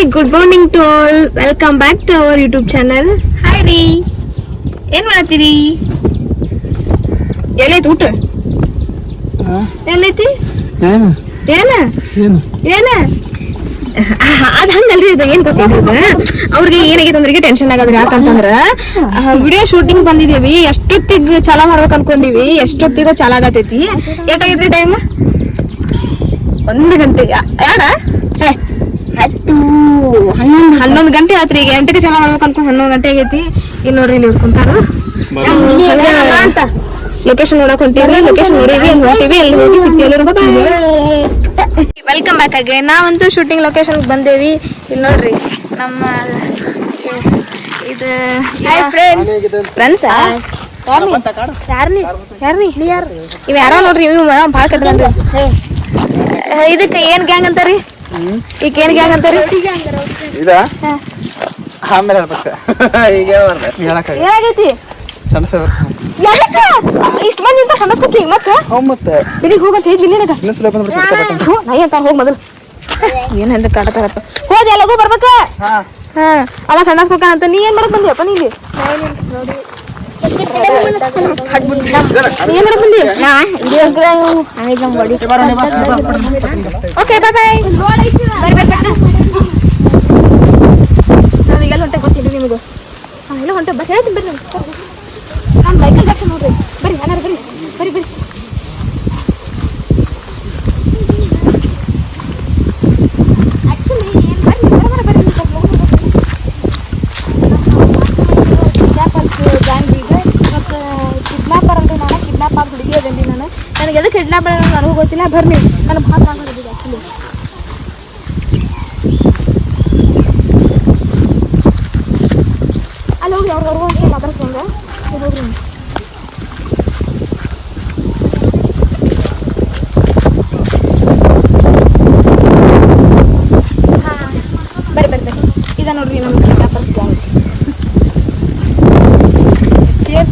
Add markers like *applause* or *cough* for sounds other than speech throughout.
Hi good morning to all welcome back to our YouTube channel hi ರೀ ಏನ್ ಮಾಡ್ತೀರಿ ಎಲ್ಲೈತಿ ಊಟ? ಎಲ್ಲೈತಿ ಏನು? ಏನ? ಏನು? ಏನ? ಅದ್ ಹಂಗಲ್ರಿ ಅದು ಏನ್ ಗೊತ್ತಿಲ್ಲ ಅವ್ರಿಗೆ ಏನಾಗೈತೆ ಅಂದ್ರಿಗೆ ಟೆನ್ಷನ್ ಆಗದ್ರಿ ಯಾಕಂತಂದ್ರ ವಿಡಿಯೋ ಶೂಟಿಂಗ್ ಬಂದಿದೀವಿ. ಎಷ್ಟೊತ್ತಿಗೆ ಚಾಲ ಮಾಡ್ಬೇಕು ಅನ್ಕೊಂಡಿವಿ. ಎಷ್ಟೊತ್ತಿಗೋ ಚಾಲ ಆಗತೈತಿ. ಏಟಾಗೈತ್ರಿ ಟೈಮ್ ಒಂದು ಗಂಟೆ. ಯಾರ? ಹತ್ತು ಹನ್ನೊಂದು ಹನ್ನೊಂದು ಗಂಟೆ ಆತ್ರಿ ಈಗ ಎಂಟಕ್ಕೆ ಚಾಲ ಮಾಡ್ಬೇಕು ಅನ್ಕೊಂಡು ಹನ್ನೊಂದು ಗಂಟೆ ಆಗೈತಿ. ಇಲ್ಲಿ ನೋಡ್ರಿ ಇಲ್ಲಿ ಕುಂತಾರ ಲೊಕೇಶನ್ ನೋಡಕ್ ಹೊಂಟೀವಿ ಲೊಕೇಶನ್ ನೋಡಿವಿ ಅಲ್ಲಿ ಹೊಂಟೀವಿ ಅಲ್ಲಿ ಹೋಗಿ ಸಿಗ್ತೀವಿ ವೆಲ್ಕಮ್ ಬ್ಯಾಕ್ ಆಗಿ. ನಾವಂತೂ ಶೂಟಿಂಗ್ ಲೊಕೇಶನ್ ಬಂದೇವಿ. ಇಲ್ಲಿ ನೋಡ್ರಿ ನಮ್ಮ ಇದು ಫ್ರೆಂಡ್ಸ್ ಫ್ರೆಂಡ್ಸ್ ಯಾರ್ನಿ ಯಾರ್ನಿ ಇವ್ ಯಾರೋ ನೋಡ್ರಿ ಇವ್ ಭಾಳ ಕಟ್ಕೊಂಡ್ರಿ ಇದಕ್ಕೆ ಏನ್ ಗ್ಯಾಂಗ್ ಅಂತಾರಿ? ಈಗ ಏನ್ ಗ್ಯಾಂಗ್ ಅಂತಾರಿ? ಇದ ಆಮೇಲೆ ಹೇಳ್ಬೇಕು ಈಗ ಹೇಳಕ್ ಏನಾಗೈತಿ ಸಣ್ಣ ಸರ್ ಇಷ್ಟ ಮಂದಿ ಅಂತ ಸಮಸ್ಕೊತಿ ಮತ್ತೆ ಅವ್ ಮತ್ತೆ ಬೆಳಿಗ್ಗೆ ಹೋಗಂತ ಹೇಳಿದ್ನಿ ನಿನಗ ಇನ್ನೂ ಸುಲಭ ಬಂದ್ಬಿಡ್ತಾರೆ ಹ್ಞೂ ನೈ ಅಂತ ಹೋಗ್ ಮೊದಲು ಏನ್ ಅಂತ ಕಾಡತಾರಪ್ಪ ಹೋದ ಲಗು ಬರ್ಬೇಕ ಹಾ ಹಾ ಅವ ಸಣ್ಣಸ್ಕೋಕಂತ ನೀ ಏನ್ ಮಾಡಕ್ ಬಂದಿಯಪ್ಪ ನೀ ಇಲ್ಲಿ ನೀ ಏನ್ ಮಾಡಕ್ ಬಂದಿ ಓಕೆ ಬಾಯ್ ಬಾಯ್ ನಾವೀಗೆಲ್ಲ ಹೊಂಟೆ ಗೊತ್ತಿಲ್ಲ ನಿಮಗೂ ಹಾ ಎಲ್ಲ ಹೊಂಟ. ಬರ್ರಿ, ಹೇಳ್ತೀನಿ, ಬರ್ರಿ. ನಾನು ಮೈಕಲ್ ಜಾಕ್ಷನ್ ನೋಡ್ರಿ. ಬರ್ರಿ ಅನ್ನಾರ ಬರ್ರಿ. ಬರ್ರಿ ಬರ್ರಿ. ನಾನು ಕಿಡ್ನಾಪ್ ಆಗಿ ಹುಡುಗಿ ಅದೇನಿ ನಾನು ನನಗೆ ಎದಕ್ಕೆ ಕಿಡ್ನಾಪ್ ನನಗೂ ಗೊತ್ತಿಲ್ಲ. ಬರ್ರಿ ನನಗೆ ಭಾಳ ಮಾತಾಡೋದಿದೆ ಆ್ಯಕ್ಚುಲಿ ಅಲ್ಲಿ ಹೋಗಿ ಅವ್ರಿಗೂ ಒಂದು ಮಾತಾಡ್ಸಂಗ ಹೋಗ್ರಿ ನೀವು. ಹಾ, ಬರ್ರಿ ಬರ್ರಿ ಬರ್ರಿ ಇದ ನೋಡ್ರಿ ನಮ್ಮ ಕಿಡ್ನಾಪರ್ ಗ್ಯಾಂಗ್ ಚೇರ್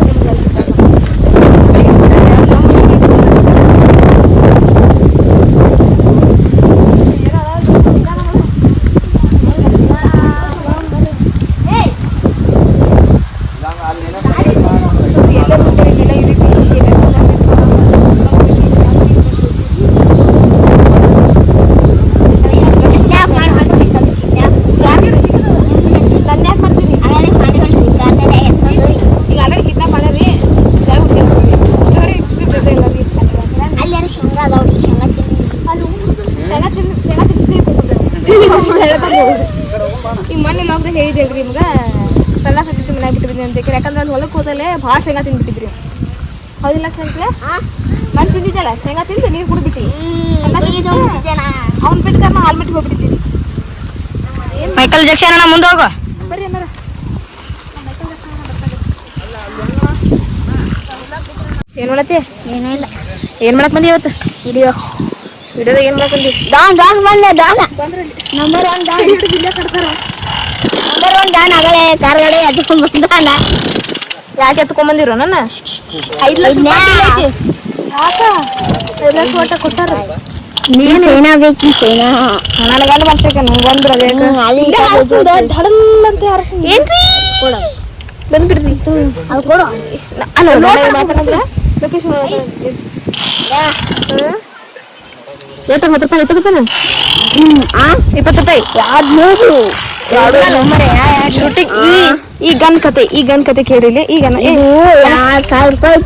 ನನ್ನ ಯಾಕೆ ಮಾಡ್ತೀರಿ ಈಗ ಆಲ್ರೆಡಿ ಕಿಡ್ನಾಪ್ ಮಾಡ್ಯಾರಿ ಜಾಗ ಸ್ಟೋರಿ ಎಲ್ಲರಿಗೆ ಅಲ್ಲಿ ಶೇಂಗಾ ಅದಾವ್ರಿ ಶೇಂಗಾ ತಿನ್ನಿ ಶೇಂಗಾ ತಿನ್ ಶೇಂಗಾ ತಿನ್ನಿಸ್ತೀನಿ ಈಗ ಮೊನ್ನೆ ಲಾಕ್ದಾಗ ಹೇಳಿದ್ರಿ ನಿಮ್ಗೆ ಸಣ್ಣ ಸತಿ ಮನ್ಯಾಗ ಬಿಟ್ಟಿದ್ರಿ ಅಂತ ಹೋದಲ್ಲೇ ಭಾಳ ಶೇಂಗಾ ತಿಂದ್ಬಿಟ್ಟಿದ್ರಿ. ಹೌದಿಲ್ಲ ಶಂಕ್ಲೆ? ಮನ್ ತಿಂದಿದ್ದಲ್ಲ ಶೇಂಗಾ ತಿಂದು ನೀರು ಕುಡಿದ್ಬಿಟ್ಟಿ. ಅವ್ನು ಬಿಟ್ಟು ನಾವು ಆಲ್ಮೆಟ್ಗೆ ಹೋಗ್ಬಿಟ್ಟಿದ್ದೀರಿ ಮೈಕಲ್ ಜಕ್ಷನ್ ಅಣ್ಣ ಮುಂದೆ ಹೋಗು. ಬರ್ರಿ ಅನ್ನಾರ ಏನ್ ಮಾಡತ್ತಿ? ಏನೂ ಇಲ್ಲ. ಏನ್ ಮಾಡಕ್ ಬಂದಿ ಇವತ್ತು? ವಿಡಿಯೋ. ವಿಡಿಯೋದಾಗ ಏನ್ ಮಾಡಕ್ ಬಂದಿ? ಡಾನ್ ಡಾನ್ ಬಂದೆ don number one don number one don ಆಗಲೇ ಕಾರ್ ಗಾಡಿ ಎತ್ಕೊಂಡ್ ಬಂದಾನ ಯಾಕೆ ಎತ್ಕೊಂಡ್ ಬಂದಿರೋ ನನ್ನ? ಐದ್ ಲಕ್ಷ ರೂಪಾಯಿ bill ಐತಿ. ಯಾಕ ಐದ್ ಲಕ್ಷ ಒಟ್ಟ ಕೊಟ್ಟಾರ ನೀ ಚೈನಾ ಬೇಕು ಚೈನಾ ನನಗಲ್ಲ ಮಾಡ್ಸಕ್ಕೆ ನಂಗೊಂದು ಅದೇಕ ಹ್ಮ್, ಅಲ್ಲಿ ಈಗ ಹಾರ್ಸುದ, ಧಡಮ್ ಅಂತ ಹಾರ್ಸಿದ್. ಏನ್ರಿ? ಬಂದ್ಬಿಡ್ರಿ ಅದು ಕೊಡು. ನ- ಅಲ್ಲ ನೋಡಿ ಮಾತಾಡಂದ್ರ ಲೊಕೇಶನ್ ಎಷ್ಟು ಹತ್ತು ರೂಪಾಯಿ ಇಪ್ಪತ್ತು ರೂಪಾಯಿ? ಹ್ಮ್ ಆ? ಇಪ್ಪತ್ತು ರೂಪಾಯಿ? ಯಾವ್ದು ಶೂಟಿಂಗ್ ಈ ಈ ಗನ್ ಕತೆ ಈ ಗನ್ ಕತೆ ಕೇಳಿಲಿ ಈ ಗನ್ ಏ. ಇದು ಎರಡ್ ಸಾವಿರ ರೂಪಾಯಿ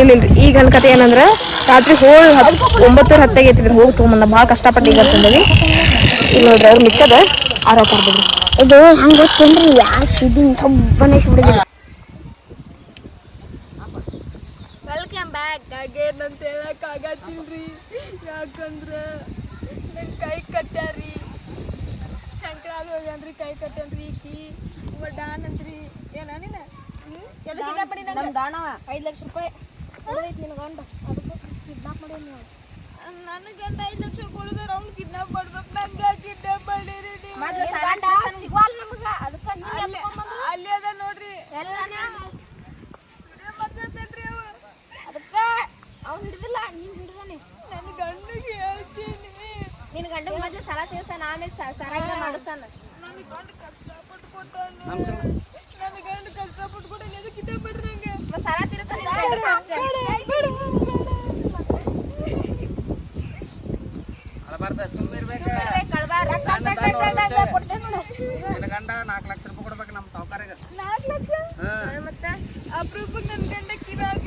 ಇಲ್ಲ ಇಲ್ರಿ ಈ ಗನ್ ಕತೆ ಏನಂದ್ರ ರಾತ್ರಿ ಹೋಳು ಹತ್ತು ಒಂಬತ್ತೂರ ಹತ್ತಾಗ ಐತಿದ್ರಿ ಹೋಗಿ ತೊಗೊಂಬಂದ ಭಾಳ ಕಷ್ಟಪಟ್ಟು ಈಗ ತಂದವಿ. ಈಗ ನೋಡ್ರಿ ಅವ್ರು ಮಿಕ್ಕದ ಆರೋ ಕರ್ದಿದ್ರಿ ಇದು ಹಂಗೆ ಗೊತ್ತೇನ್ರಿ ಯಾ ಶೂಟಿಂಗ್ ಕಬ್ಬನೆ ವೆಲ್ಕಮ್ ಬ್ಯಾಕ್ ಅಗೇನ್ ಅಂತ ಹೇಳಕ್ ಆಗತ್ತಿಲ್ರಿ. ಯಾಕಂದ್ರ ನನ್ ಕೈ ಕಟ್ಟ್ಯಾರಿ ಅಂದ್ರಿ ಕೈ ಕಟ್ಟ್ಯಾನ್ರಿ ಈಕಿ ಇವ ಡಾನ್ ಅಂದ್ರಿ. ಏನ ನೀನ ಎದಕ್ಕೆ ಐದು ಲಕ್ಷ ರೂಪಾಯಿ. ಐತಿ ನಿನ್ನ ಗಂಡ ಅದಕ್ಕೆ ಕಿಡ್ನಾಪ್ ಮಾಡಿ ನೀವು ನನ್ನ ಗಂಡ ಐದು ಲಕ್ಷ ಕೊಡಿದ್ರೆ ಅವ್ನು ಕಿಡ್ನಾಪ್ ಮಾಡ್ಬೇಕು. ನಂಗೆ ಕಿಡ್ನಾಪ್ ಮಾಡಿರಿ ನೀವು? ನಮಗ? ಅದಕ್ಕೆ ಅಲ್ಲಿ ಅದ ನೋಡ್ರಿ. ಎಲ್ಲ ಮಾತಾಡ್ತೇನ್ರಿ ಅವ? ಅದಕ್ಕೆ ಅವ್ನು ಹಿಡಿದಿಲ್ಲ ನೀನು ಹಿಡಿದಾನೆ. ನನ್ನ ಗಂಡಿಗೆ ಹೇಳ್ತೀನಿ. ನಿನ್ನ ಗಂಡಗೆ ಮೊದಲು ಸಲ ತೀರ್ಸ ನಾ ಆಮೇಲೆ ಸರಾಗ ಮಾಡಿಸ್ತಾನ ಗಂಡ ಕಷ್ಟಪಟ್ಟು ಕೊಟ್ಟಾನ ನಮಸ್ಕಾರ ನನಗೆ ಗಂಡ ಕಷ್ಟಪಟ್ಟು ಕೊಟ್ಟಾನ ಎದಕ್ಕೆ ಇದೇ ಬಿಡ್ರಿ ನಂಗೆ ಸರ ತಿರ್ಸ್ತಾನ ಅಳಬಾರ್ದ ಸುಮ್ಮನೆ ಇರ್ಬೇಕ ಕಳ್ಬಾರ ನನ್ನ ತಾನು ನೋಡ್ಬಿಟ್ಟೆ. ನಿನ್ನ ಗಂಡ ನಾಲ್ಕು ಲಕ್ಷ ರೂಪಾಯಿ ಕೊಡ್ಬೇಕು ನಮ್ಮ ಸಾವುಕಾರಿಗೆ ನಾಲ್ಕು ಲಕ್ಷ ಹಾಂ ಮತ್ತೆ ಅಪ್ರೂಪಕ್ಕೆ ನನ್ನ ಗಂಡ ಕಿರಾಕಿನೂ ಸರ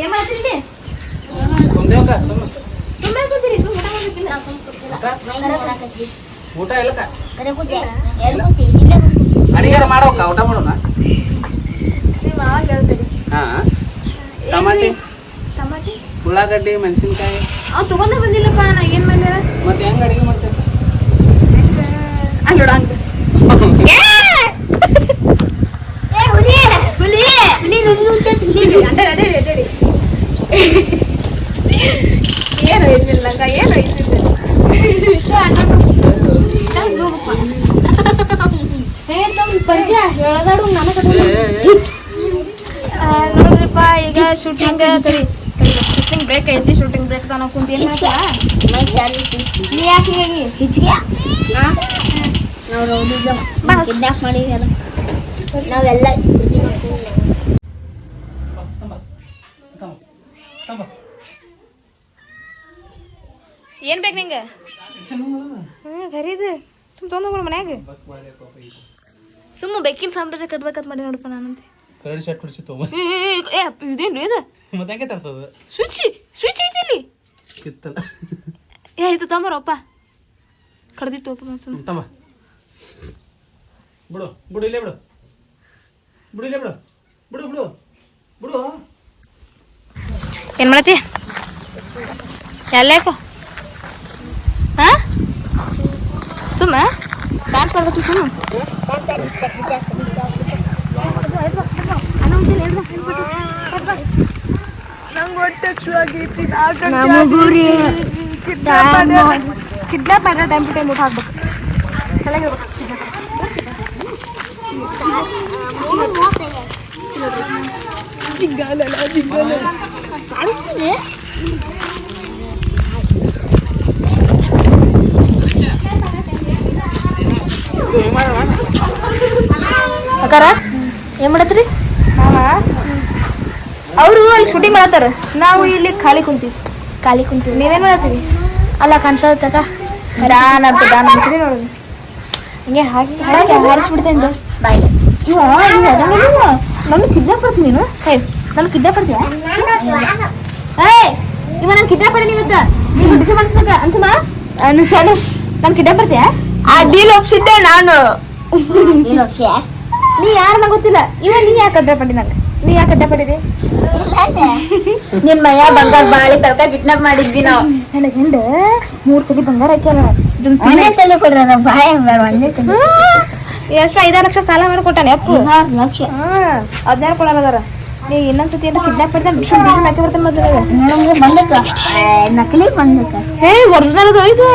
ಏನ್ ಮಾಡ್ತಿದ್ದೆ? ಸುಮ್ಮನೆ ಕೂತಿರಿ ಸುಮ್ಮನೆ ಮಾಡ್ಬೇಕಿಲ್ಲ. ಸುಮ್ಮನೆ ಊಟ ಕರೆ ಕೂತಿ ಎಲ್ಲಿ ಕೂತಿ ಇಲ್ಲೇ ಕೂತಿ ಅಡಿಗಾರ ಮಾಡೋಕ್ಕ ಊಟ ಮಾಡೋಣ? ನೀವು ಅವಾಗ ಹೇಳ್ತೀರಿ ಹಾಂ ಟಮಾಟಿ? ಟಮಾಟಿ? ಉಳ್ಳಾಗಡ್ಡಿ ಮೆಣಸಿನ್ಕಾಯಿ. ಅವ್ ತಗೊಂಡೇ ಬಂದಿಲ್ಲಪ್ಪ ನಾ ಏನ್ ಮಾಡ್ಯಾರ ಮತ್ತೆ ಹೆಂಗೆ ಅಡಿಗೆ ಮಾಡ್ತೇನೆ ಅಲ್ಲಿ ನೋಡ *laughs* *laughs* ನೋಡ್ರಿಪ್ಪ ಈಗ ಶೂಟಿಂಗ್ ಶೂಟಿಂಗ್ ಬ್ರೇಕ್ ಐತಿ ಶೂಟಿಂಗ್ ಬ್ರೇಕ್ ತಾನ ಕುಂತೀನಿ ನೀ ಯಾಕೆ ಹಿಂಗಾಗಿ ಹಿಚ್ಗೆ? ನಾವೆಲ್ಲ ಏನ್ ಬೇಕು ನಿಂಗೆ? ಹ್ಞೂ ಬರೀದು ಸುಮ್ ತೊಗೊಂಡು ಮನ್ಯಾಗ. ಸುಮ್ಮ ಬೆಕ್ಕಿನ ಸಾಮ್ರಾಜ್ಯ ಕಟ್ಬೇಕಂತ ಮಾಡಿ ನೋಡಪ್ಪ ನಾನಂತೆ. ಕರಡಿ ಶರ್ಟ್ ಹೊಡಿಸಿ ತೊಗೊಂಡು ಏ, ಇದೇನು ಇದು? ಮತ್ತೆ ಹೆಂಗೆ ತರ್ತದ? ಸ್ವಿಚ್ ಸ್ವಿಚ್ ಐತಿ ಇಲ್ಲಿ. ಕಿತ್ತಲ್ಲ. ಏ ಇದು ತೊಂಬರಪ್ಪ ಕಡ್ದಿತ್ತು ಅಪ್ಪ ನಾನು ಸುಮ್ಮನೆ ತಮ್ಮ ಬಿಡು ಬಿಡು ಇಲ್ಲೇ ಬಿಡು. ಬಿಡು ಇಲ್ಲೇ ಬಿಡು. ಬಿಡು ಬಿಡು. ಬಿಡು. ಏನು ಮಾಡತ್ತಿ? ಎಲ್ಲೇಕ ಹಾ ಸುಮ್ಮ ಡಾನ್ಸ್ ಮಾಡ್ಬೇಕು ಸುಮ್ಮ ನಂಗೆ ಹೊಟ್ಟೆ ಆಗೈತಿ ಕಿಡ್ನಾಪ್ ಮಾಡೋ ಟೈಮ್ ಟು ಟೈಮ್ ಊಟ ಹಾಕ್ಬೇಕು ಕೆಳಗೆ ಜಿಂಗಾಲಲ್ಲ ಜಿಂಗಾಲ ಅಕ್ಕಾರ ಏನು ಮಾಡತ್ರಿ ಅವರು ಅಲ್ಲಿ ಶೂಟಿಂಗ್ ಮಾಡತ್ತಾರ. ನಾವು ಇಲ್ಲಿ ಖಾಲಿ ಕುಂತೀವಿ. ಖಾಲಿ ಕುಂತೀವಿ. ನೀವೇನು ಮಾಡತ್ತೀರಿ? ಅಲ್ಲ ಕಾಣಿಸತ್ತಕ್ಕ ಡಾನ್ ಅಂತ ಡಾನ್ ಹೆಸರಿ ನೋಡೋದು ಹಿಂಗೆ ಹಾಕಿ ಹಾರಿಸ್ಬಿಡ್ತೇನೆ ಬಾಯ್ಲೆ ಇವ ಇವ ನನ್ನ ಕಿಡ್ನಾಪ್ ಮಾಡ್ತೀನಿ ನೀನು? ಹೇ ನನ್ನ ಕಿಡ್ನಾಪ್ ಮಾಡ್ತೀಯ? ಏಯ್ ಇವ ನಾನು ಕಿಡ್ನಾಪ್ ಮಾಡಿ ಇವತ್ತು. ನೀವು ಡಿಸಿ ಅನ್ಸ್ಬೇಕ ಅನ್ಸಮ್ಮ ಅನ್ಸ ಅನ್ಸ್ ನಾನು ಕಿಡ್ನಾಪ್ ಮಾಡ್ತೀಯ? ಆ ಡೀಲ್ ಒಪ್ಸಿದ್ದೆ ನಾನು. ನೀ ಯಾರು ನಂಗೆ ಗೊತ್ತಿಲ್ಲ. ಇವ ನೀ ಯಾಕೆ ಅಡ್ಡ ಪಡಿ ನಂಗೆ? ನೀ ಯಾಕೆ ಅಡ್ಡ ಪಟ್ಟಿದೆ ನಿನ್ ಮಯ್ಯ ಬಂಗಾರ ಬಾಳಿ ತಲ್ಕ ಕಿಡ್ನಾಪ್ ಮಾಡಿದ್ವಿ ನಾವು. ನನ್ನ ಗಂಡ ಮೂರು ತಲೆ ಬಂಗಾರ ಹಾಕ್ಯಾರ. ಒಂದೇ ತಲೆ ಕೊಡ್ರ ನಮ್ಮ ಬಾಯ ಒಂದೇ ತಲೆ. ಎಷ್ಟು ಐದಾರು ಲಕ್ಷ ಸಾಲ ಮಾಡಿಕೊಟ್ಟಾನೆ ಅಪ್ಪು. ಲಕ್ಷ. ಹಾ ಹದಿನಾರು ಕೊಡಲಾಗಾರ ನೀ ಇನ್ನೊಂದ್ಸತಿ ಎಲ್ಲ ಕಿಡ್ನಾಪ್ ಮಾಡ್ತಾನೆ ಡಿಶನ್ ಡಿಶನ್ ಹಾಕಿ ಬರ್ತಾನೆ ಮೊದಲು. ನೋಡಂದ್ರೆ ಬಂದಕ್ಕ? ನಕಲಿ ಬಂದಕ್ಕ. ಹೇ ಒರಿಜಿನಲ್ ಅದು ಇದು.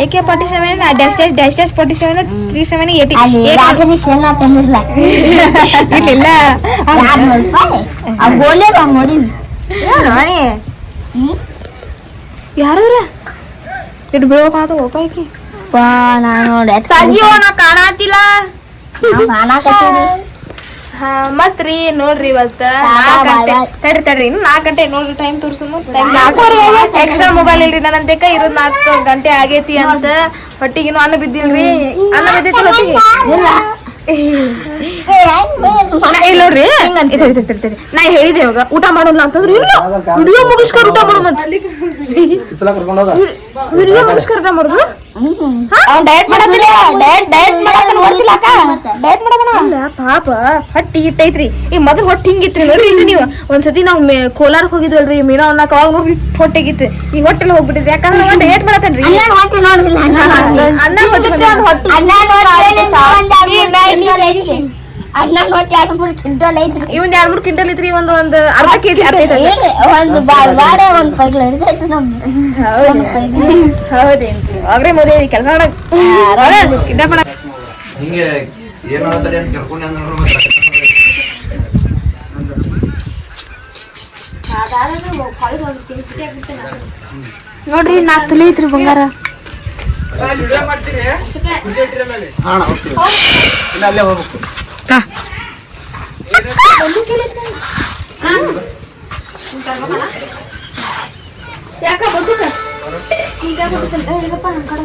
A K forty seven dash dash dash dash forty seven three seven eighty ಅಲ್ಲಿ ರಾಜನಿ ಶೇನ ತಂದಿರ್ಲ. ಇಲ್ಲ ಯಾರು ರೂಪಾಯಿ ಆ ಗೋಲೆ ಬಾ ನೋಡಿ. ಯಾರವ್ರ ಇಟ್ಟು ಬೀಳೋ ಕಾಣತ ಹೋಗಾಕಿ ಪಾ ನಾ ನೋಡಿ. ಸಾಗಿಯೋ ನಾ ಕಾಣಾತಿಲ್ಲ. ಕಾಣಕತ್ತೀವಿ ಹಾ ಮತ್ರಿ ನೋಡ್ರಿ ಇವತ್ತ ನಾಲ್ಕ್ ಗಂಟೆ ಸರಿ ತಡ್ರಿ ತಡ್ರಿ ಇನ್ನು ನಾಲ್ಕು ಗಂಟೆ ನೋಡ್ರಿ ಟೈಮ್ ತೋರ್ಸುನು ಎಕ್ಸ್ಟ್ರಾ ಮೊಬೈಲ್ ಇಲ್ರಿ ನನ್ನಂತೆಕ ಇರೋದ್ ನಾಲ್ಕು ಗಂಟೆ ಆಗೈತಿ ಅಂತ. ಹೊಟ್ಟಿಗಿನ್ನು ಅನ್ನ ಬಿದ್ದಿಲ್ರಿ. ಅನ್ನ ಬಿದ್ದಿತ್ತು ಹೊಟ್ಟಿಗೆ? ಇಲ್ಲ ನೋಡ್ರಿ ಇದ್ ಇದ್ ಇದ್ ಇದ್ ಇದ್. ನಾ ಹೇಳಿದೆ ಇವಾಗ ಊಟ ಮಾಡೋಲ್ಲ ಅಂತಂದ್ರೆ ಇಲ್ಲ. ವಿಡಿಯೋ ಮುಗಿಸ್ಕೊಂಡು ಊಟ ಮಾಡೋಣ ಅಂತ. ಕಿತ್ತಲ ಕರ್ಕೊಂಡು ಹೋಗ. ವಿಡಿಯೋ ಮುಗಿಸ್ಕೊಂಡು ಊಟ ಮಾಡೋದು? ಪಾಪ ಹಟ್ಟಿ ಇಟ್ಟೈತ್ರಿ ಈ ಮೊದಲು ಹೊಟ್ಟಿ ಹಿಂಗಿತ್ರಿ ನೋಡ್ರಿ ಇಲ್ಲಿ ನೀವು. ಒಂದ್ಸತಿ ನಾವು ಕೋಲಾರಕ್ಕೆ ಹೋಗಿದ್ವಲ್ರಿ ಮೀನಾ ಅನ್ನಕ್ ಅವಾಗ ನೋಡ್ರಿ ಹೊಟ್ಟೆಗಿತ್ತು ಈ ಹೊಟ್ಟೆಲ್ ಹೋಗ್ಬಿಟ್ಟಿದ್ರಿ. ಯಾಕಂದ್ರೆ ಅವ ಡಯಟ್ ಮಾಡತ್ತೇನ್ರಿ. ಅನ್ನ ಹೊಟ್ಟೆ ನೋಡಿ ಅನ್ನ ನೋಡಿ ಎರಡು ಮೂರು ಕ್ವಿಂಟಲ್ ಐತ್ರಿ. ಒಂದು ಎರಡ್ ಮೂರ್ ಕ್ವಿಂಟಲ್ ಇತ್ರಿ ಒಂದ್ ಒಂದ್ ಅರ್ಧ ಕೆಜಿ ಐತೆ ಒಂದು ಬಾಡ ಒಂದು ಪೈಗ್ಲ ಹಿಡಿದೈತಿ ನಮ್ದು. ಹೌದೇನ್ರಿ. ಆಗ್ರೆ ಮದುವೆ ಕೆಲಸ ಮಾಡಕ್ ಕಿಡ್ನಾಪ್ ಮಾಡಕ್ ಹಿಂಗೆ ಏನಾಗ್ತದೆ ಅಂತ ನೋಡ್ರಿ ನಾಲ್ಕು ತುಲಿ ಐತ್ರಿ ಬಂಗಾರ. ಅಲ್ಲೇ ಹೋಗ್ಬೇಕು ಯಾಕ ಬರ್ತಿದ್ದ ಈಗ ಬರ್ತಿದ್ದ ಏ ಇಲ್ಲಪ್ಪ ನಮ್ಮ ಕಡೆ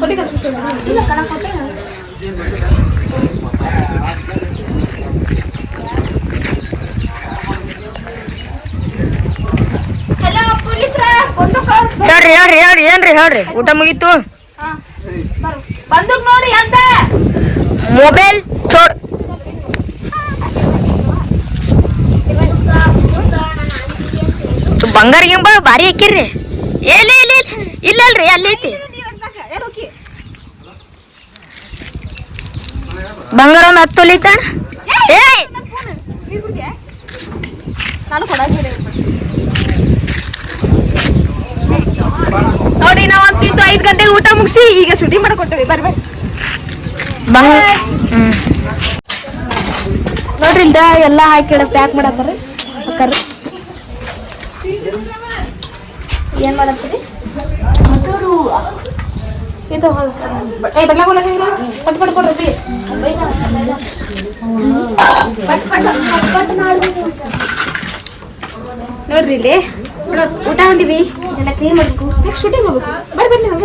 ಕೊಡಿ ಕಳ್ಸಿಸ್ತೀನಿ. ಇಲ್ಲ ಕಣ ಕೊಟ್ಟೆ ಹೇಳ್ರಿ ಹೇಳ್ರಿ ಹೇಳ್ರಿ ಏನ್ರಿ ಹೇಳ್ರಿ? ಊಟ ಮುಗೀತು? ಬಂದೂಕ್ ನೋಡಿ ಅಂತ. ಮೊಬೈಲ್ ಚೋಡ್ ಬಂಗಾರ ಗಿಂಬ ಭಾರಿ ಹಾಕಿರ್ರಿ. ಎಲ್ಲಿ ಇಲ್ಲಿ ಇಲ್ಲ ಅಲ್ರಿ ಅಲ್ಲಿ ಐತಿ. ಬಂಗಾರ ಒಂದು ಹತ್ತು ಐತ ಏಯ್! ನಾನು ಕೊಡಾಕಿದೆ ನೋಡಿ ನಾವು ಅಂತಿದ್ದು ಐದು ಗಂಟೆಗೆ ಊಟ ಮುಗಿಸಿ ಈಗ ಶೂಟಿಂಗ್ ಮಾಡ್ಕೊಟ್ಟೇವಿ ಬರ್ಬೇಕು ನೋಡ್ರಿ ಇಲ್ದ ಎಲ್ಲ ಹಾಕಿ ಪ್ಯಾಕ್ ಮಾಡತ್ತಾರ ಅಕ್ಕಾರಿ ಏನ್ ಮಾಡತ್ತೀರಿ ಮೊಸರು. ಇದು ಹೌದು. ಬ- ಏ ಬಡ್ಲ ಕೊಡ್ರಿ ಪಟ್ ಪಟ್ ಕೊಡ್ರಿ ನೋಡ್ರಿ ಇಲ್ಲಿ. ಊಟ ಹೊಂದಿವಿ. ಎಲ್ಲ ಕ್ಲೀನ್ ಮಾಡ್ಬೇಕು. ನೆಕ್ಸ್ಟ್ ಶೂಟಿಂಗ್ ಹೋಗ್ಬೇಕು? ಬರ್ರಿ ಬನ್ನಿ ಹಂಗ.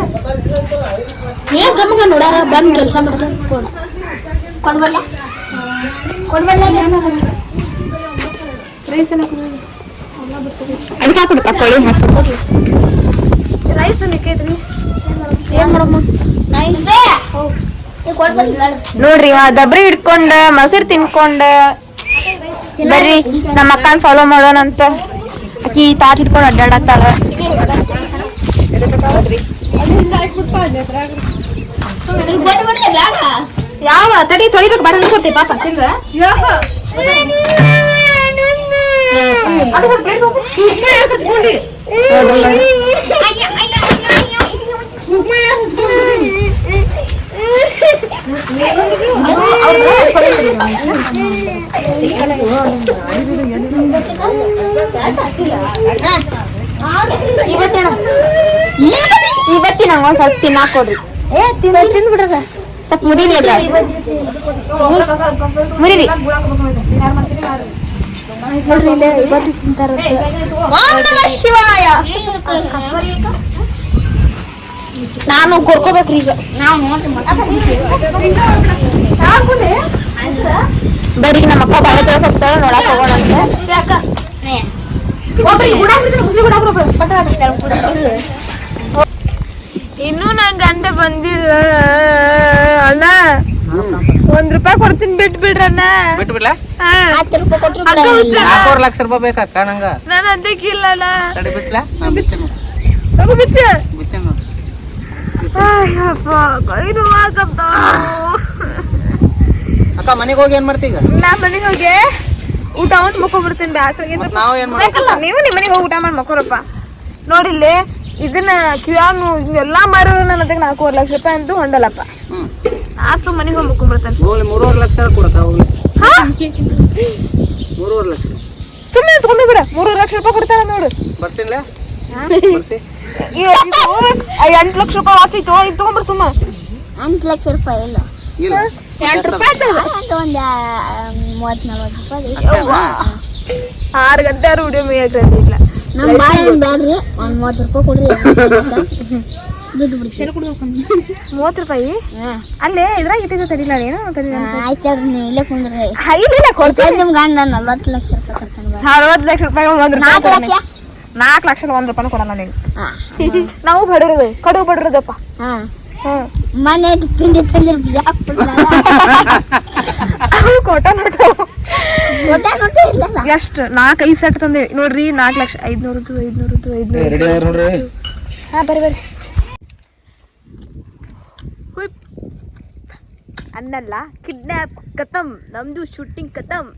ಏನ್ ಕಮ್ಮಗ ನೋಡಾರ? ಬಂದ್ ಕೆಲಸ ಮಾಡ್ರಿ ಕೊಡ್ಬಲ್ಲ ಕೊಡ್ಬಲ್ಲ ರೈಸ್ ಎಲ್ಲ ರೈಸ್ ನಿಕ್ಕೈತ್ರಿ ಏನ್ ಮಾಡಮ್ಮ? ನೋಡ್ರಿ ದಬ್ರಿ ಹಿಡ್ಕೊಂಡ ಮೊಸರು ತಿನ್ಕೊಂಡ. ಬರ್ರಿ ನಮ್ಮ ಅಕ್ಕನ ಫಾಲೋ ಮಾಡೋಣಂತ. ಆಕಿ ತಾಟ್ ಹಿಡ್ಕೊಂಡು ಅಡ್ಡಾಡತ್ತಾಳ ಯಾವ ತಡಿ ತೊಳಿಬೇಕು ಬಾಡ ಕೊಡ್ತೀವಿ ಪಾಪ ತಿಂದ್ರ ಅದು ಇವತ್ತೇನ ಒಂದ್ ಸ್ವಲ್ಪ ತಿನ್ನಾಕ್ ಕೊಡ್ರಿ ಏ ತಿಂದ್ ಬಿಡ್ರ ಸ್ವಲ್ಪ ಮುರಿಲಿ ಅದ. ಮುರಿಲಿ. ಇವತ್ತು ತಿಂತಾರ ಓಂ ನಮಃ ಶಿವಾಯ. ನಾನು ಕೊರ್ಕೋಬೇಕ್ರಿ ಈಗ. ಬರ್ರಿ ನಮ್ಮ ಅಕ್ಕ ಬಾಳ ಜೋರ್ ಹೋಗ್ತಾಳ ನೋಡಕ್ ಹೋಗೋಣ ಅಂತ. ಒಬ್ರಿ ಗುಡಾಕ್ರಿ ಹುಸಿ ಗುಡಾಕ್ರಿ ಪಟ್ಟ ಇನ್ನೂ ನನ್ ಗಂಡ ಬಂದಿಲ್ಲ. ಅಣ್ಣ ಒಂದ್ ರೂಪಾಯಿ ಕೊಡ್ತೀನಿ ಬಿಟ್ ಬಿಡ್ರಣ್ಣ ಬಿಟ್ಟು ಬಿಡ್ಲಾ? ಹಾ. ಅಕ್ಕ ಹುಚ್ಚ ನಾಲ್ಕೂವರೆ ಲಕ್ಷ ರೂಪಾಯಿ ಬೇಕಕ್ಕ ನಂಗ? ನಾನು ಅದಕ್ಕಿಲ್ಲ ಅಣ್ಣ. ತಡಿ ಬಿಚ್ಲಾ ನಾ ಬಿಚ್ಚೇನು ತಗೋ ಬಿಚ್ಚ. ಅಕ್ಕ ಮನೆಗೆ ಹೋಗಿ ಏನ್ ಮಾಡ್ತೀಗ ನಾ ಮನೆಗೆ ಹೋಗಿ ಊಟ ಉಂಟು ಮಕ್ಕೊಂಡ್ಬಿಡ್ತೀನಿ ಬ್ಯಾಸರ ನಾವು ನಾವ್ ಏನ್ ಮಾಡ್ಬೇಕಲ್ಲ ನೀವು ನಿಮ್ಮ ಮನೆಗೆ ಹೋಗಿ ಊಟ ಮಾಡಿ ಮಕ್ಕೋರಪ್ಪ. ನೋಡಿಲ್ಲಿ ಇದನ್ನ ಕಿವ್ಯಾನು ಎಲ್ಲಾ ಮಾರೋರು ನನ್ನ ಅದಕ್ಕೆ ನಾಲ್ಕೂವರೆ ಲಕ್ಷ ರೂಪಾಯಿ ಅಂತೂ ಹೊಂಡಲ್ಲಪ್ಪ. ಆಸು ಆ ಮನೆಗೆ ಹೋಗಿ ಮಕ್ಕೊಂಡ್ಬಿಡ್ತಾನೆ. ಹೋಗ್ಲಿ ಮೂರುವರೆ ಲಕ್ಷ ಕೊಡಕ್ಕ ಹೋಗ್ಲಿ ಮೂರುವರೆ ಲಕ್ಷ. ಸುಮ್ಮನೆ ತಗೊಂಡು ಬಿಡ ಮೂರುವರೆ ಲಕ್ಷ ರೂಪಾಯಿ ಕೊಡ್ತಾರ ನೋಡು. ಬರ್ತೀನಿ ಎಂಟು ಲಕ್ಷ ರೂಪಾಯಿ ವಾಚ್ ಐತೋ ಇದು ತಗೊಂಡ್ಬಿಡು ಸುಮ್ಮ. ಎಂಟು ಲಕ್ಷ ರೂಪಾಯಿ ಇಲ್ಲ. ಇಲ್ಲ. ಎಂಟು ರೂಪಾಯಿ ಒಂದು ಮೂವತ್ ನಲ್ವತ್ತು ರೂಪಾಯಿ ಆರು ಗಂಟೆ ಆರು ವಿಡಿಯೋ ಮೇಯಕ್ಕೆ ಇಲ್ಲ ನಮ್ ಬಾಳ ಏನ್ ಬ್ಯಾಡ್ರಿ ಒಂದು ಮೂವತ್ತು ರೂಪಾಯಿ ಕೊಡ್ರಿ ದುಡ್ಡು ಬಿಡ್ತೀವಿ ಮೂವತ್ತು ರೂಪಾಯಿ? ಅಲ್ಲೇ ಇದ್ರಾಗ ಇಟ್ಟಿದ್ದೆ ತಡಿಲ್ಲ ಏನು ತಡಿಲ್ಲ ಆಯ್ತಾರ್ರಿ ನೀವು ಇಲ್ಲೇ ಕುಂದ್ರಿ. ಇಲ್ಲ ಕೊಡ್ತೀನಿ. ನಿಮ್ ಗಂಡ ನಲ್ವತ್ತು ಲಕ್ಷ ರೂಪಾಯಿ ಕೊಡ್ತಾನೆ ಅರವತ್ತು ಲಕ್ಷ ರೂಪಾಯಿ ಒಂದು ನಾಲ್ಕು ಲಕ್ಷ? ನಾಲ್ಕು ಲಕ್ಷ ಒಂದ್ ರೂಪಾಯಿ ಕೊಡಲ್ಲ ನೀನು. ಹಾ. ನಾವು ಬಡವ್ರದು ಕಡು ಬಡವ್ರದಪ್ಪ. ಮನೆ ತಿಂಡಿ ತಂದ್ರೆ ಕೊಟ್ಟ ನೋಡು. ಎಷ್ಟು? ನಾಲ್ಕು ಐದು ಸೆಟ್ ತಂದೆ. ನೋಡ್ರಿ ನಾಲ್ಕು ಲಕ್ಷ ಐದ್ನೂರದ್ದು ಐದ್ನೂರದ್ದು ಐದ್ನೂರು ಹಾ ಬರ್ರಿ ಬರ್ರಿ. ಅನ್ನಲ್ಲ ಕಿಡ್ನಾಪ್ ಕತಮ್ ನಮ್ದು ಶೂಟಿಂಗ್ ಕತಮ್